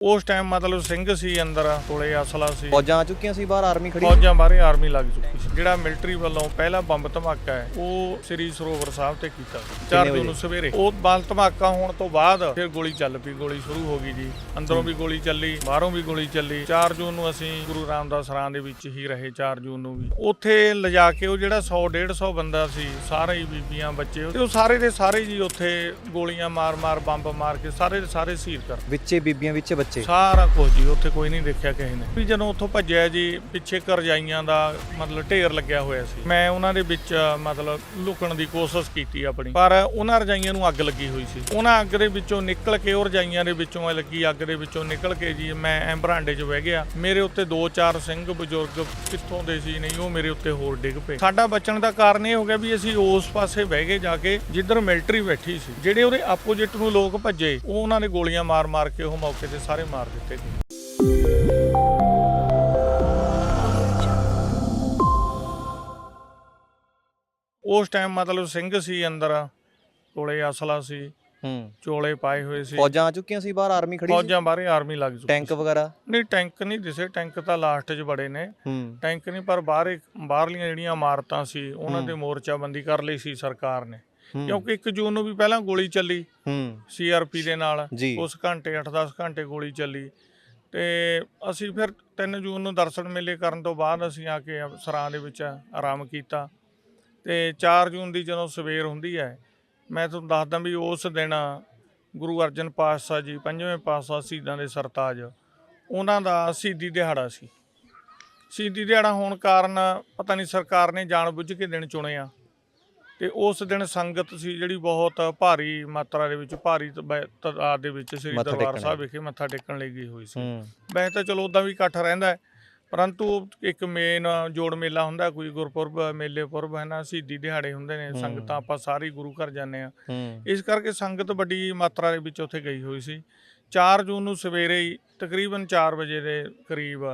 ਉਸ ਟਾਈਮ ਮਤਲਬ ਸਿੰਘ ਸੀ ਅੰਦਰ ਕੋਲੇ ਅਸਲਾ ਸੀ। ਫੌਜਾਂ ਆ ਚੁੱਕੀਆਂ ਸੀ ਬਾਹਰ ਆਰਮੀ ਖੜੀ ਸੀ? ਫੌਜਾਂ ਬਾਹਰੇ ਆਰਮੀ ਲੱਗ ਚੁੱਕੀ ਸੀ। ਜਿਹੜਾ ਮਿਲਟਰੀ ਵੱਲੋਂ ਪਹਿਲਾ ਬੰਬ ਧਮਾਕਾ ਹੈ ਉਹ ਸ੍ਰੀ ਸਰੋਵਰ ਸਾਹਿਬ ਤੇ ਕੀਤਾ ਸੀ। 4 ਵਜੇ? ਜੂਨ ਨੂੰ ਸਵੇਰੇ। ਉਹ ਬੰਬ ਧਮਾਕਾ ਹੋਣ ਤੋਂ ਬਾਅਦ ਫਿਰ ਗੋਲੀ ਚੱਲ ਪਈ ਗੋਲੀ ਸ਼ੁਰੂ ਹੋ ਗਈ ਜੀ। ਅੰਦਰੋਂ ਵੀ ਗੋਲੀ ਚੱਲੀ ਬਾਹਰੋਂ ਵੀ ਗੋਲੀ ਚੱਲੀ। 4 ਜੂਨ ਨੂੰ ਅਸੀਂ ਗੁਰੂ ਰਾਮਦਾਸ ਰਾਂ ਦੇ ਵਿੱਚ ਹੀ ਰਹੇ 4 ਜੂਨ ਨੂੰ ਵੀ। ਉੱਥੇ ਲਿਜਾ ਕੇ ਉਹ ਜਿਹੜਾ 100 150 ਬੰਦਾ ਸੀ ਸਾਰੇ ਹੀ ਬੀਬੀਆਂ ਬੱਚੇ ਤੇ ਉਹ ਸਾਰੇ ਦੇ ਸਾਰੇ ਜੀ ਉੱਥੇ ਗੋਲੀਆਂ ਮਾਰ-ਮਾਰ ਬੰਬ ਮਾਰ ਕੇ ਸਾਰੇ ਦੇ ਸਾਰੇ ਸੀਰ ਕਰ ਵਿੱਚੇ ਬੀਬੀਆਂ ਵਿੱਚੇ ਬੱਚੇ। ਸਾਰਾ ਕੁਝ ਜੀ, ਉੱਥੇ ਕੋਈ ਨਹੀਂ ਦੇਖਿਆ ਕਿਸੇ ਨੇ। ਵੀ ਜਦੋਂ ਉੱਥੋਂ ਭੱਜਿਆ ਜੀ, ਪਿੱਛੇ ਕਰਜਾਈਆਂ ਦਾ ਮਤਲਬ ਢੇਰ ਲੱਗਿਆ ਹੋਇਆ ਸੀ। ਮੈਂ ਉਹਨਾਂ ਦੇ ਵਿੱਚ, ਮਤਲਬ ਲੁਕਣ ਦੀ ਕੋਸ਼ਿਸ਼ ਕੀਤੀ ਆਪਣੀ। ਪਰ ਉਹਨਾਂ ਰਜਾਈਆਂ ਨੂੰ ਅੱਗ ਲੱਗੀ ਹੋਈ ਸੀ। ਉਹਨਾਂ ਅੱਗ ਦੇ ਵਿੱਚੋਂ ਨਿਕਲ ਕੇ, ਉਹ ਰਜਾਈਆਂ ਦੇ ਵਿੱਚੋਂ ਲੱਗੀ ਅੱਗ ਦੇ ਵਿੱਚੋਂ ਨਿਕਲ ਕੇ ਜੀ, ਮੈਂ ਐਂ ਬਰਾਂਡੇ 'ਚ ਬਹਿ ਗਿਆ। ਮੇਰੇ ਉੱਤੇ ਦੋ ਚਾਰ ਸਿੰਘ ਬਜ਼ੁਰਗ ਕਿੱਥੋਂ ਦੇ ਸੀ, ਨਹੀਂ, ਉਹ ਮੇਰੇ ਉੱਤੇ ਹੋਰ ਡਿੱਗ ਪਏ। ਸਾਡਾ ਬਚਣ ਦਾ ਕਾਰਨ ਇਹ ਹੋ ਗਿਆ ਵੀ ਅਸੀਂ ਉਸ ਪਾਸੇ ਬਹਿ ਗਏ ਜਾ ਕੇ, ਜਿੱਧਰ ਮਿਲਟਰੀ ਬੈਠੀ ਸੀ। ਜਿਹੜੇ ਉਹਦੇ ਆਪੋਜਿਟ ਨੂੰ ਲੋਕ ਭੱਜੇ, ਉਹ ਉਹਨਾਂ ਨੇ ਗੋਲੀਆਂ ਮਾਰ-ਮਾਰ ਕੇ ਉਹ ਮੌਕੇ ਤੇ ਸਾਰੇ ਮਾਰ ਦਿੱਤੇ ਗਏ ਉਸ ਟਾਈਮ ਮਤਲਬ ਸਿੰਘ ਸੀ ਅੰਦਰ ਕੋਲੇ ਅਸਲਾ ਸੀ ਹੂੰ। ਚੋਲੇ ਪਾਏ ਹੋਏ ਸੀ। ਫੌਜਾਂ ਆ ਚੁੱਕੀਆਂ ਸੀ ਬਾਹਰ ਆਰਮੀ ਖੜੀ ਸੀ? ਫੌਜਾਂ ਬਾਹਰੇ ਆਰਮੀ ਲੱਗ ਚੁੱਕੀ ਟੈਂਕ ਵਗੈਰਾ? ਨਹੀਂ ਟੈਂਕ ਨਹੀਂ ਦਿਸੇ ਟੈਂਕ ਤਾਂ ਲਾਸਟ 'ਚ ਬੜੇ ਨੇ। ਟੈਂਕ ਨਹੀਂ ਪਰ ਬਾਹਰ ਬਾਹਰਲੀਆਂ ਜਿਹੜੀਆਂ ਇਮਾਰਤਾਂ ਸੀ ਉਹਨਾਂ। ਤੇ ਮੋਰਚਾਬੰਦੀ ਕਰ ਲਈ ਸੀ ਸਰਕਾਰ ਨੇ। ਕਿਉਂਕਿ 1 ਜੂਨ ਨੂੰ ਵੀ ਪਹਿਲਾਂ ਗੋਲੀ ਚੱਲੀ ਹੂੰ। ਸੀਆਰਪੀ ਦੇ ਨਾਲ। ਜੀ। ਉਸ ਘੰਟੇ 8-10 ਘੰਟੇ ਗੋਲੀ ਚੱਲੀ। ਤੇ ਅਸੀਂ ਫਿਰ 3 ਜੂਨ ਨੂੰ ਦਰਸ਼ਨ ਮੇਲੇ ਕਰਨ ਤੋਂ ਬਾਅਦ ਅਸੀਂ ਆ ਕੇ ਸਰਾਂ ਦੇ ਵਿੱਚ ਆਰਾਮ ਕੀਤਾ। ਤੇ 4 ਜੂਨ ਦੀ ਜਦੋਂ ਸਵੇਰ ਹੁੰਦੀ ਹੈ ਮੈਂ ਤੁਹਾਨੂੰ ਦੱਸਦਾ ਵੀ ਉਸ ਦਿਨ ਗੁਰੂ ਅਰਜਨ ਪਾਤਸ਼ਾਹ ਜੀ ਪੰਜਵੇਂ ਪਾਤਸ਼ਾਹ ਸ਼ਹੀਦਾਂ ਦੇ ਸਰਤਾਜ ਉਹਨਾਂ ਦਾ ਸ਼ਹੀਦੀ ਦਿਹਾੜਾ ਸੀ। ਸ਼ਹੀਦੀ ਦਿਹਾੜਾ ਹੋਣ ਕਾਰਨ ਪਤਾ ਨਹੀਂ ਸਰਕਾਰ ਨੇ ਜਾਣਬੁੱਝ ਕੇ ਦਿਨ ਚੁਣਿਆ ਤੇ ਉਸ ਦਿਨ ਸੰਗਤ ਸੀ ਜਿਹੜੀ ਬਹੁਤ ਭਾਰੀ ਮਾਤਰਾ ਦੇ ਵਿੱਚ ਭਾਰੀ ਤਾਦਾਦ ਦੇ ਵਿੱਚ ਸ੍ਰੀ ਦਰਬਾਰ ਸਾਹਿਬ ਵਿਖੇ ਮੱਥਾ ਟੇਕਣ ਲਈ ਗਈ ਹੋਈ ਸੀ। ਵੈਸੇ ਤਾਂ ਚਲੋ ਉਦਾਂ ਵੀ ਇਕੱਠ ਰਹਿੰਦਾ ਪਰੰਤੂ ਇੱਕ ਮੇਨ ਜੋੜ ਮੇਲਾ ਹੁੰਦਾ ਕੋਈ ਗੁਰਪੁਰਬ ਮੇਲੇ ਪੁਰਬ ਹੈ ਨਾ ਸ਼ਹੀਦੀ ਦਿਹਾੜੇ ਹੁੰਦੇ ਨੇ। ਸੰਗਤਾਂ ਆਪਾਂ ਸਾਰੀ ਗੁਰੂ ਘਰ ਜਾਂਦੇ ਆ ਇਸ ਕਰਕੇ ਸੰਗਤ ਵੱਡੀ ਮਾਤਰਾ ਦੇ ਵਿੱਚ ਉੱਥੇ ਗਈ ਹੋਈ ਸੀ। 4 ਜੂਨ ਨੂੰ ਸਵੇਰੇ ਹੀ ਤਕਰੀਬਨ 4 ਵਜੇ ਦੇ ਕਰੀਬ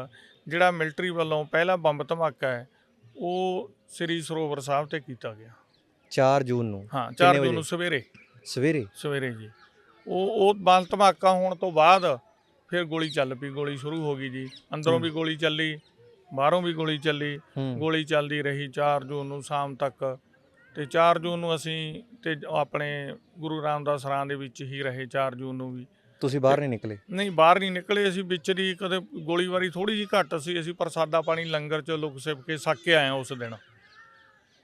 ਜਿਹੜਾ ਮਿਲਟਰੀ ਵੱਲੋਂ ਪਹਿਲਾ ਬੰਬ ਧਮਾਕਾ ਹੈ ਉਹ ਸ੍ਰੀ ਸਰੋਵਰ ਸਾਹਿਬ ਤੇ ਕੀਤਾ ਗਿਆ। 4 ਜੂਨ ਨੂੰ। ਹਾਂ ਕਿੰਨੇ 4 ਜੂਨ? ਨੂੰ ਸਵੇਰੇ। ਸਵੇਰੇ? ਸਵੇਰੇ ਜੀ। ਉਹ ਉਹ ਬੰਬ ਧਮਾਕਾ ਹੋਣ ਤੋਂ ਬਾਅਦ ਫਿਰ ਗੋਲੀ ਚੱਲ ਪਈ। ਗੋਲੀ ਸ਼ੁਰੂ ਹੋ ਗਈ ਜੀ। ਅੰਦਰੋਂ। ਵੀ ਗੋਲੀ ਚੱਲੀ ਬਾਹਰੋਂ ਵੀ ਗੋਲੀ ਚੱਲੀ। ਗੋਲੀ ਚੱਲਦੀ ਰਹੀ 4 ਜੂਨ ਨੂੰ ਸ਼ਾਮ ਤੱਕ। ਤੇ 4 ਜੂਨ ਨੂੰ ਅਸੀਂ ਤੇ ਆਪਣੇ ਗੁਰੂ ਰਾਮਦਾਸ ਰਾਂ ਦੇ ਵਿੱਚ ਹੀ ਰਹੇ 4 ਜੂਨ ਨੂੰ ਵੀ। ਤੁਸੀਂ ਬਾਹਰ ਨਹੀਂ ਨਿਕਲੇ? ਨਹੀਂ ਬਾਹਰ ਨਹੀਂ ਨਿਕਲੇ। ਅਸੀਂ ਵਿੱਚ ਦੀ ਕਦੇ ਗੋਲੀਬਾਰੀ ਥੋੜੀ ਜਿਹੀ ਘੱਟ ਸੀ। ਅਸੀਂ ਪ੍ਰਸਾਦਾ ਪਾਣੀ ਲੰਗਰ ਚ ਲੁਕ ਸਿਪ ਕੇ ਛੱਕ ਕੇ ਆਏ ਉਸ ਦਿਨ।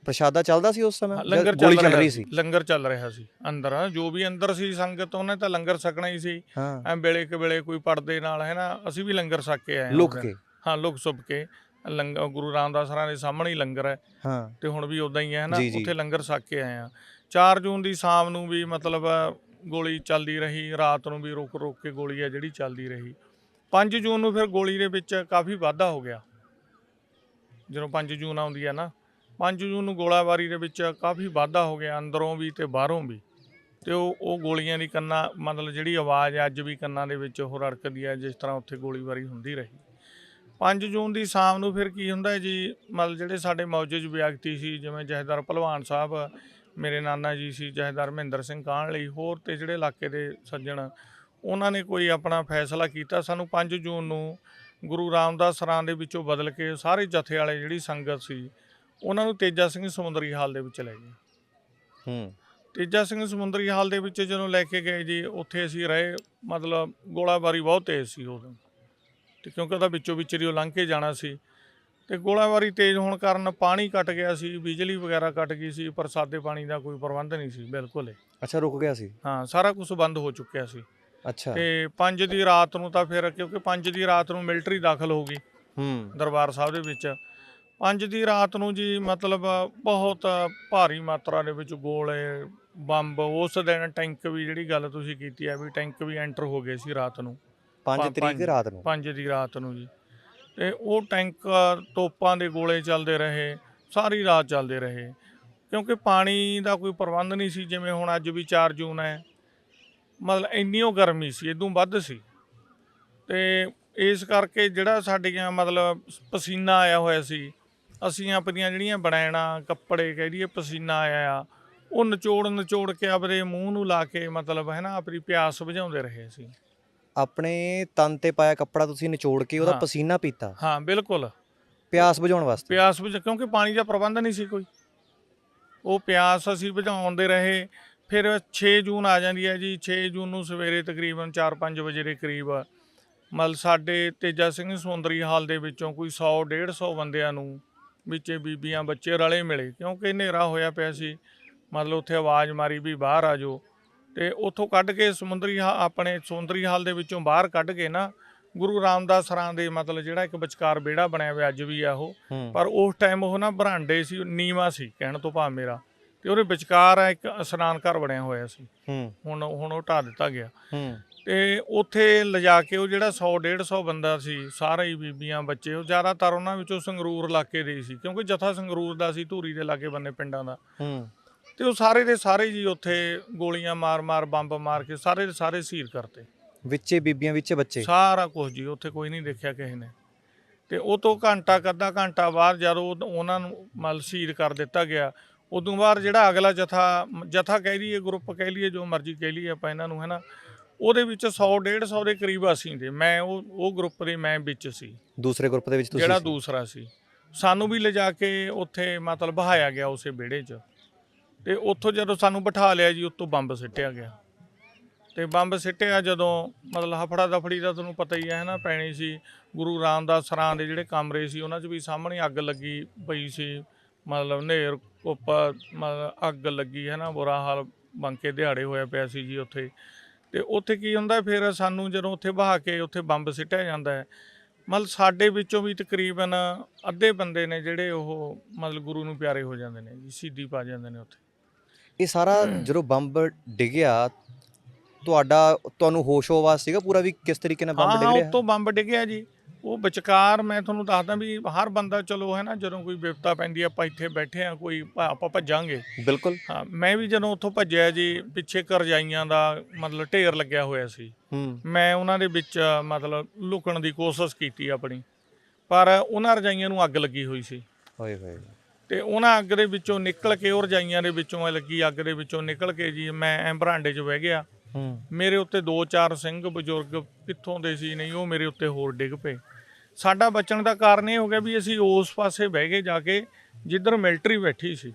ਪ੍ਰਸ਼ਾਦਾ ਚੱਲਦਾ ਸੀ ਉਸ ਸਮੇਂ? ਲੰਗਰ ਚੱਲ ਚੱਲ ਰਿਹਾ ਸੀ। ਲੰਗਰ ਚੱਲ ਰਿਹਾ ਸੀ ਅੰਦਰ ਜੋ ਵੀ ਅੰਦਰ ਸੀ ਸੰਗਤ ਉਹਨੇ ਤਾਂ ਲੰਗਰ ਛਕਣਾ ਹੀ ਸੀ। ਐ ਵੇਲੇ ਕੇ ਵੇਲੇ ਕੋਈ ਪੜਦੇ ਨਾਲ ਹੈ ਨਾ ਅਸੀਂ ਵੀ ਲੰਗਰ ਛਕ ਕੇ ਆਏ ਹਾਂ ਲੁਕ ਕੇ। ਹਾਂ ਲੁਕ ਸੁਪ ਕੇ। ਲੰਗਰ ਗੁਰੂ ਰਾਮਦਾਸ ਰਾਂ ਦੇ ਸਾਹਮਣੇ ਹੀ ਲੰਗਰ ਹੈ। ਹਾਂ। ਤੇ ਹੁਣ ਵੀ ਉਦਾਂ ਹੀ ਹੈ ਨਾ। ਉੱਥੇ ਲੰਗਰ ਛਕ ਕੇ ਆਏ ਆ 4 ਜੂਨ ਦੀ ਸ਼ਾਮ ਨੂੰ ਵੀ ਮਤਲਬ ਗੋਲੀ ਚੱਲਦੀ ਰਹੀ ਰਾਤ ਨੂੰ ਵੀ ਰੁਕ ਰੁਕ ਕੇ ਗੋਲੀ ਹੈ ਜਿਹੜੀ ਚੱਲਦੀ ਰਹੀ। 5 ਜੂਨ ਨੂੰ ਫਿਰ ਗੋਲੀ ਦੇ ਵਿੱਚ ਕਾਫੀ ਵਾਧਾ ਹੋ ਗਿਆ। ਜਦੋਂ 5 ਜੂਨ ਆਉਂਦੀ ਹੈ ਨਾ 5 ਜੂਨ ਨੂੰ ਗੋਲਾਬਾਰੀ ਦੇ ਵਿੱਚ ਕਾਫੀ ਵਾਧਾ ਹੋ ਗਿਆ ਅੰਦਰੋਂ ਵੀ ਤੇ ਬਾਹਰੋਂ ਵੀ। ਤੇ ਉਹ ਉਹ ਗੋਲੀਆਂ ਦੀ ਕੰਨਾਂ ਮਤਲਬ ਜਿਹੜੀ ਆਵਾਜ਼ ਹੈ, ਅੱਜ ਵੀ ਕੰਨਾਂ ਦੇ ਵਿੱਚ ਉਹ ਰੜਕਦੀ ਹੈ ਜਿਸ ਤਰ੍ਹਾਂ ਉੱਥੇ ਗੋਲੀਬਾਰੀ ਹੁੰਦੀ ਰਹੀ। 5 ਜੂਨ ਦੀ ਸ਼ਾਮ ਨੂੰ ਫਿਰ ਕੀ ਹੁੰਦਾ ਜੀ? ਮਤਲਬ ਜਿਹੜੇ ਸਾਡੇ ਮੌਜੂਦ ਵਿਅਕਤੀ ਸੀ ਜਿਵੇਂ ਜਹੇਦਾਰ ਭਲਵਾਨ ਸਾਹਿਬ ਮੇਰੇ ਨਾਨਾ ਜੀ ਸੀ ਜਹੇਦਾਰ ਮਹਿੰਦਰ ਸਿੰਘ ਕਾਹਨ ਲਈ ਹੋਰ ਤੇ ਜਿਹੜੇ ਇਲਾਕੇ ਦੇ ਸੱਜਣ ਉਹਨਾਂ ਨੇ ਕੋਈ ਆਪਣਾ ਫੈਸਲਾ ਕੀਤਾ? ਸਾਨੂੰ 5 ਜੂਨ ਨੂੰ ਗੁਰੂ ਰਾਮਦਾਸ ਰਾਂ ਦੇ ਵਿੱਚੋਂ ਬਦਲ ਕੇ ਸਾਰੇ ਜਥੇ ਵਾਲੇ ਜਿਹੜੀ ਸੰਗਤ ਸੀ ਉਹਨਾਂ ਨੂੰ ਤੇਜਾ ਸਿੰਘ ਸਮੁੰਦਰੀ ਹਾਲ ਦੇ ਵਿੱਚ ਲੈ ਗਏ। ਹੂੰ। ਤੇਜਾ ਸਿੰਘ ਸਮੁੰਦਰੀ ਹਾਲ ਦੇ ਵਿੱਚ ਜਦੋਂ ਲੈ ਕੇ ਗਏ ਜੀ ਉੱਥੇ ਅਸੀਂ ਰਹੇ ਮਤਲਬ ਗੋਲਾਬਾਰੀ ਬਹੁਤ ਤੇਜ਼ ਸੀ ਉਦੋਂ। ਤੇ ਕਿਉਂਕਿ ਉਹਦਾ ਵਿੱਚੋਂ ਵਿੱਚ ਉਹ ਲੰਘ ਕੇ ਜਾਣਾ ਸੀ ਤੇ ਗੋਲਾਬਾਰੀ ਤੇਜ਼ ਹੋਣ ਕਾਰਨ ਪਾਣੀ ਕੱਟ ਗਿਆ ਸੀ ਬਿਜਲੀ ਵਗੈਰਾ ਕੱਟ ਗਈ ਸੀ ਪ੍ਰਸਾਦੇ ਪਾਣੀ ਦਾ ਕੋਈ ਪ੍ਰਬੰਧ ਨਹੀਂ ਸੀ ਬਿਲਕੁਲ ਹੀ। ਅੱਛਾ ਰੁਕ ਗਿਆ ਸੀ? ਹਾਂ ਸਾਰਾ ਕੁਝ ਬੰਦ ਹੋ ਚੁੱਕਿਆ ਸੀ। ਅੱਛਾ। ਤੇ 5 ਦੀ ਰਾਤ ਨੂੰ ਤਾਂ ਫਿਰ ਕਿਉਂਕਿ 5 ਦੀ ਰਾਤ ਨੂੰ ਮਿਲਟਰੀ ਦਾਖਲ ਹੋ ਗਈ ਹੂੰ। ਦਰਬਾਰ ਸਾਹਿਬ ਦੇ ਵਿੱਚ ਪੰਜ ਦੀ ਰਾਤ ਨੂੰ ਜੀ ਮਤਲਬ ਬਹੁਤ ਭਾਰੀ ਮਾਤਰਾ ਦੇ ਵਿੱਚ ਗੋਲੇ ਬੰਬ ਉਸ ਦਿਨ ਟੈਂਕ ਵੀ ਜਿਹੜੀ ਗੱਲ ਤੁਸੀਂ ਕੀਤੀ ਹੈ ਵੀ ਟੈਂਕ ਵੀ ਐਂਟਰ ਹੋ ਗਏ ਸੀ ਰਾਤ ਨੂੰ। 5 ਪੰਜ- ਤਰੀਕ ਰਾਤ ਨੂੰ? ਪੰਜ ਦੀ ਰਾਤ ਨੂੰ ਜੀ। ਤੇ ਉਹ ਟੈਂਕ ਤੋਪਾਂ ਦੇ ਗੋਲੇ ਚੱਲਦੇ ਰਹੇ ਸਾਰੀ ਰਾਤ ਚੱਲਦੇ ਰਹੇ। ਕਿਉਂਕਿ ਪਾਣੀ ਦਾ ਕੋਈ ਪ੍ਰਬੰਧ ਨਹੀਂ ਸੀ ਜਿਵੇਂ ਹੁਣ ਅੱਜ ਵੀ 4 ਜੂਨ ਹੈ। ਮਤਲਬ ਇੰਨੀ ਉਹ ਗਰਮੀ ਸੀ ਇਦੋਂ ਵੱਧ ਸੀ। ਤੇ ਇਸ ਕਰਕੇ ਜਿਹੜਾ ਸਾਡੀਆਂ ਮਤਲਬ ਪਸੀਨਾ ਆਇਆ ਹੋਇਆ ਸੀ ਅਸੀਂ ਆਪਣੀਆਂ ਜਿਹੜੀਆਂ ਬਣਾਇਣਾ ਕੱਪੜੇ ਕਹਿ ਦਈਏ ਪਸੀਨਾ ਆਇਆ ਆ ਉਹ ਨਿਚੋੜ ਨਿਚੋੜ ਕੇ ਆਪਦੇ ਮੂੰਹ ਨੂੰ ਲਾ ਕੇ ਮਤਲਬ ਹੈ ਨਾ ਆਪਣੀ ਪਿਆਸ ਬੁਝਾਉਂਦੇ ਰਹੇ ਸੀ ਆਪਣੇ ਤਨ ਤੇ ਪਾਇਆ ਕੱਪੜਾ ਤੁਸੀਂ ਨਿਚੋੜ ਕੇ ਉਹਦਾ ਹਾਂ। ਪਸੀਨਾ ਪੀਤਾ? ਹਾਂ ਬਿਲਕੁਲ। ਪਿਆਸ ਬੁਝਾਉਣ ਵਾਸਤੇ? ਪਿਆਸ ਵਿੱਚ ਕਿਉਂਕਿ ਪਾਣੀ ਦਾ ਪ੍ਰਬੰਧ ਨਹੀਂ ਸੀ ਕੋਈ। ਉਹ ਪਿਆਸ ਅਸੀਂ ਬੁਝਾਉਂਦੇ ਰਹੇ ਫਿਰ 6 ਜੂਨ ਆ ਜਾਂਦੀ ਹੈ ਜੀ 6 ਜੂਨ ਨੂੰ ਸਵੇਰੇ ਤਕਰੀਬਨ 4-5 ਵਜੇ ਦੇ ਕਰੀਬ ਮਤਲਬ ਸਾਡੇ ਤੇਜਾ ਸਿੰਘ ਸੁੰਦਰੀ ਹਾਲ ਦੇ ਵਿੱਚੋਂ ਕੋਈ 100 150 ਬੰਦਿਆਂ ਨੂੰ ਵਿੱਚੇ ਬੀਬੀਆਂ ਬੱਚੇ ਰਲੇ ਮਿਲੇ ਕਿਉਂਕਿ ਹਨੇਰਾ ਹੋਇਆ ਪਿਆ ਸੀ। ਮਤਲਬ ਉੱਥੇ ਆਵਾਜ਼ ਮਾਰੀ ਵੀ ਬਾਹਰ ਆ ਜਾਓ। ਤੇ ਉੱਥੋਂ ਕੱਢ ਕੇ ਸਮੁੰਦਰੀ ਆਪਣੇ ਸਮੁੰਦਰੀ ਹਾਲ ਦੇ ਵਿੱਚੋਂ ਬਾਹਰ ਕੱਢ ਕੇ ਨਾ ਗੁਰੂ ਰਾਮਦਾਸ ਰਾਂ ਦੇ ਮਤਲਬ ਜਿਹੜਾ ਇੱਕ ਵਿਚਕਾਰ ਵਿਹੜਾ ਬਣਿਆ ਹੋਇਆ ਅੱਜ ਵੀ ਆ ਉਹ। ਪਰ ਉਸ ਟਾਈਮ ਉਹ ਨਾ ਬਰਾਂਡੇ ਸੀ ਨੀਵਾ ਸੀ ਕਹਿਣ ਤੋਂ ਭਾਵ ਮੇਰਾ। ਤੇ ਉਹਦੇ ਵਿਚਕਾਰ ਇੱਕ ਇਸ਼ਨਾਨ ਘਰ ਬਣਿਆ ਹੋਇਆ ਸੀ। ਹੁਣ ਹੁਣ ਉਹ ਢਾਹ ਦਿੱਤਾ ਗਿਆ। ਤੇ ਉੱਥੇ ਲਿਜਾ ਕੇ ਉਹ ਜਿਹੜਾ 100 150 ਬੰਦਾ ਸੀ ਸਾਰੇ ਹੀ ਬੀਬੀਆਂ ਬੱਚੇ ਉਹ ਜ਼ਿਆਦਾਤਰ ਉਹਨਾਂ ਵਿੱਚੋਂ ਸੰਗਰੂਰ ਇਲਾਕੇ ਦੇ ਹੀ ਸੀ ਕਿਉਂਕਿ ਜਥਾ ਸੰਗਰੂਰ ਦਾ ਸੀ ਧੂਰੀ ਦੇ ਲਾਗੇ ਬੰਨੇ ਪਿੰਡਾਂ ਦਾ। ਹੂੰ। ਤੇ ਉਹ ਸਾਰੇ ਦੇ ਸਾਰੇ ਜੀ ਉੱਥੇ ਗੋਲੀਆਂ ਮਾਰ-ਮਾਰ ਬੰਬ ਮਾਰ ਕੇ ਸਾਰੇ ਦੇ ਸਾਰੇ ਸੀਰ ਕਰਤੇ। ਵਿੱਚੇ ਬੀਬੀਆਂ ਵਿੱਚੇ ਬੱਚੇ? ਸਾਰਾ ਕੁਝ ਜੀ ਉੱਥੇ ਕੋਈ ਨਹੀਂ ਦੇਖਿਆ ਕਿਸੇ ਨੇ। ਤੇ ਉਹ ਤੋਂ ਘੰਟਾ ਕੱਦਾ ਘੰਟਾ ਬਾਅਦ ਜਦੋਂ ਉਹ- ਉਹਨਾਂ ਨੂੰ ਮਲ ਸ਼ਹੀਦ ਕਰ ਦਿੱਤਾ ਗਿਆ ਉਦੋਂ ਬਾਅਦ ਜਿਹੜਾ ਅਗਲਾ ਜਥਾ ਜਥਾ ਕਹਿ ਲਈਏ ਗਰੁੱਪ ਕਹਿ ਲਈਏ ਜੋ ਮਰਜ਼ੀ ਕਹਿ ਲਈਏ ਆਪਾਂ ਇਹਨਾਂ ਨੂੰ ਹੈ ਨਾ? ਉਹਦੇ ਵਿੱਚ 100 150 ਦੇ ਕਰੀਬ ਅਸੀਂ ਦੇ ਮੈਂ ਉਹ ਉਹ ਗਰੁੱਪ ਦੇ ਮੈਂ ਵਿੱਚ ਸੀ। ਦੂਸਰੇ ਗਰੁੱਪ ਦੇ ਵਿੱਚ ਤੁਸੀਂ ਜਿਹੜਾ। ਦੂਸਰਾ ਸੀ। ਸਾਨੂੰ ਵੀ ਲਿਜਾ ਕੇ ਉੱਥੇ ਮਤਲਬ ਬਹਾਇਆ ਗਿਆ ਉਸੇ ਵਿਹੜੇ 'ਚ। ਤੇ ਉੱਥੋਂ ਜਦੋਂ ਸਾਨੂੰ ਬਿਠਾ ਲਿਆ ਜੀ ਉੱਤੋਂ ਬੰਬ ਸਿੱਟਿਆ ਗਿਆ। ਤੇ ਬੰਬ ਸਿੱਟਿਆ ਜਦੋਂ ਮਤਲਬ ਹਫੜਾ ਦਫੜੀ ਦਾ ਤੁਹਾਨੂੰ ਪਤਾ ਹੀ ਹੈ ਨਾ ਪੈਣੀ ਸੀ। ਗੁਰੂ ਰਾਮਦਾਸ ਸਰਾਂ ਦੇ ਜਿਹੜੇ ਕਮਰੇ ਸੀ ਉਹਨਾਂ 'ਚ ਵੀ ਸਾਹਮਣੇ ਅੱਗ ਲੱਗੀ ਪਈ ਸੀ। ਮਤਲਬ ਨੇਰ ਕੁੱਪ ਮਤਲਬ ਅੱਗ ਲੱਗੀ ਹੈ ਨਾ ਬੁਰਾ ਹਾਲ ਬਣ ਕੇ ਦਿਹਾੜੇ ਹੋਇਆ ਪਿਆ ਸੀ ਜੀ ਉੱਥੇ। ਤੇ ਉੱਥੇ ਕੀ ਹੁੰਦਾ ਫਿਰ ਸਾਨੂੰ ਜਦੋਂ ਉੱਥੇ ਬਹਾ ਕੇ ਉੱਥੇ ਬੰਬ ਸਿੱਟਿਆ ਜਾਂਦਾ ਹੈ ਮਤਲਬ ਸਾਡੇ ਵਿੱਚੋਂ ਵੀ ਤਕਰੀਬਨ ਅੱਧੇ ਬੰਦੇ ਨੇ ਜਿਹੜੇ ਉਹ ਮਤਲਬ ਗੁਰੂ ਨੂੰ ਪਿਆਰੇ ਹੋ ਜਾਂਦੇ ਨੇ ਜੀ ਸਿੱਧੀ ਪਾ ਜਾਂਦੇ ਨੇ ਉੱਥੇ। ਇਹ ਸਾਰਾ ਜਦੋਂ ਬੰਬ ਡਿੱਗਿਆ ਤੁਹਾਡਾ ਤੁਹਾਨੂੰ ਹੋਸ਼ ਹੋਵਾਸ ਸੀਗਾ ਪੂਰਾ ਵੀ ਕਿਸ ਤਰੀਕੇ ਨਾਲ ਹਾਂ ਬੰਬ ਹਾਂ ਡਿੱਗ ਰਿਹਾ? ਉੱਤੋਂ ਬੰਬ ਡਿੱਗਿਆ ਜੀ। ਉਹ ਵਿਚਕਾਰ ਮੈਂ ਤੁਹਾਨੂੰ ਦੱਸਦਾ ਵੀ ਹਰ ਬੰਦਾ ਚਲੋ ਹੈ ਨਾ ਜਦੋਂ ਕੋਈ ਵਿਪਤਾ ਪੈਂਦੀ ਆ, ਆਪਾਂ ਇੱਥੇ ਬੈਠੇ ਆ ਕੋਈ ਆਪਾਂ ਭੱਜਾਂਗੇ। ਬਿਲਕੁਲ। ਹਾਂ ਮੈਂ ਵੀ ਜਦੋਂ ਉੱਥੋਂ ਭੱਜਿਆ ਜੀ ਪਿੱਛੇ ਕਰਜਾਈਆਂ ਦਾ ਮਤਲਬ ਢੇਰ ਲੱਗਿਆ ਹੋਇਆ ਸੀ। ਮੈਂ ਉਹਨਾਂ ਦੇ ਵਿੱਚ ਮਤਲਬ ਲੁਕਣ ਦੀ ਕੋਸ਼ਿਸ਼ ਕੀਤੀ ਆਪਣੀ ਪਰ ਉਹਨਾਂ ਰਜਾਈਆਂ ਨੂੰ ਅੱਗ ਲੱਗੀ ਹੋਈ ਸੀ। ਹੋਏ ਹੋਏ। ਤੇ ਉਹਨਾਂ ਅੱਗ ਦੇ ਵਿੱਚੋਂ ਨਿਕਲ ਕੇ ਉਹ ਰਜਾਈਆਂ ਦੇ ਵਿੱਚੋਂ ਲੱਗੀ ਅੱਗ ਦੇ ਵਿੱਚੋਂ ਨਿਕਲ ਕੇ ਜੀ ਮੈਂ ਐਂ ਬਰਾਂਡੇ 'ਚ ਬਹਿ ਗਿਆ। ਮੇਰੇ ਉੱਤੇ ਦੋ ਚਾਰ ਸਿੰਘ ਬਜ਼ੁਰਗ ਕਿੱਥੋਂ ਦੇ ਸੀ ਨਹੀਂ ਉਹ ਮੇਰੇ ਉੱਤੇ ਹੋਰ ਡਿੱਗ ਪਏ। ਸਾਡਾ ਬਚਣ ਦਾ ਕਾਰਨ ਇਹ ਹੋ ਗਿਆ ਵੀ ਅਸੀਂ ਉਸ ਪਾਸੇ ਬਹਿ ਗਏ ਜਾ ਕੇ ਜਿੱਧਰ ਮਿਲਟਰੀ ਬੈਠੀ ਸੀ।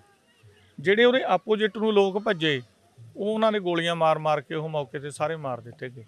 ਜਿਹੜੇ ਉਹਦੇ ਆਪੋਜਿਟ ਨੂੰ ਲੋਕ ਭੱਜੇ, ਉਹ ਉਹਨਾਂ ਨੇ ਗੋਲੀਆਂ ਮਾਰ-ਮਾਰ ਕੇ ਉਹ ਮੌਕੇ ਤੇ ਸਾਰੇ ਮਾਰ ਦਿੱਤੇ ਗਏ।